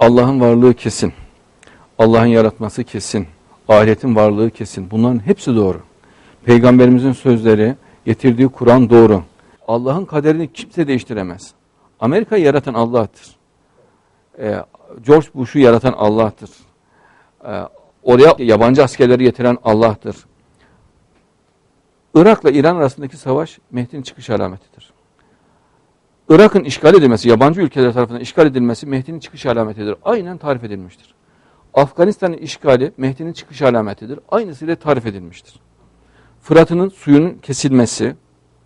Allah'ın varlığı kesin. Allah'ın yaratması kesin. Ahiretin varlığı kesin. Bunların hepsi doğru. Peygamberimizin sözleri, getirdiği Kur'an doğru. Allah'ın kaderini kimse değiştiremez. Amerika'yı yaratan Allah'tır. Ee, George Bush'u yaratan Allah'tır. Ee, oraya yabancı askerleri getiren Allah'tır. Irak'la İran arasındaki savaş Mehdi'nin çıkış alametidir. Irak'ın işgal edilmesi, yabancı ülkeler tarafından işgal edilmesi Mehdi'nin çıkış alametidir. Aynen tarif edilmiştir. Afganistan'ın işgali Mehdi'nin çıkış alametidir. Aynısıyla tarif edilmiştir. Fırat'ın suyunun kesilmesi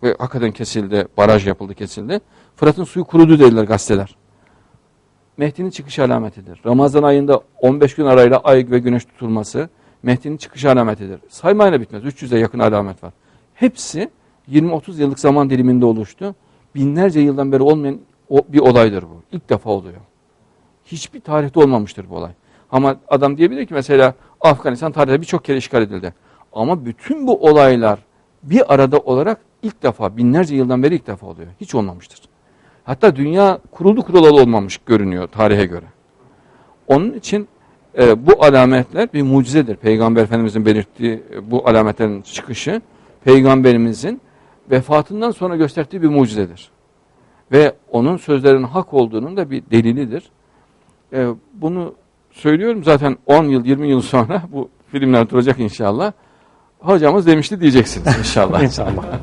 ve hakikaten kesildi, baraj yapıldı, kesildi. Fırat'ın suyu kurudu dediler gazeteler. Mehdi'nin çıkış alametidir. Ramazan ayında 15 gün arayla ay ve güneş tutulması Mehdi'nin çıkış alametidir. Saymayla bitmez. 300'e yakın alamet var. Hepsi 20-30 yıllık zaman diliminde oluştu. Binlerce yıldan beri olmayan bir olaydır bu. İlk defa oluyor. Hiçbir tarihte olmamıştır bu olay. Ama adam diyebilir ki mesela Afganistan tarihte birçok kere işgal edildi. Ama bütün bu olaylar bir arada olarak ilk defa binlerce yıldan beri ilk defa oluyor. Hiç olmamıştır. Hatta dünya kuruldu kurulalı olmamış görünüyor tarihe göre. Onun için e, bu alametler bir mucizedir. Peygamber Efendimizin belirttiği e, bu alametlerin çıkışı Peygamberimizin vefatından sonra gösterdiği bir mucizedir. Ve onun sözlerinin hak olduğunun da bir delilidir. E, bunu söylüyorum zaten 10 yıl 20 yıl sonra bu filmler duracak inşallah. Hocamız demişti diyeceksiniz inşallah. İnşallah.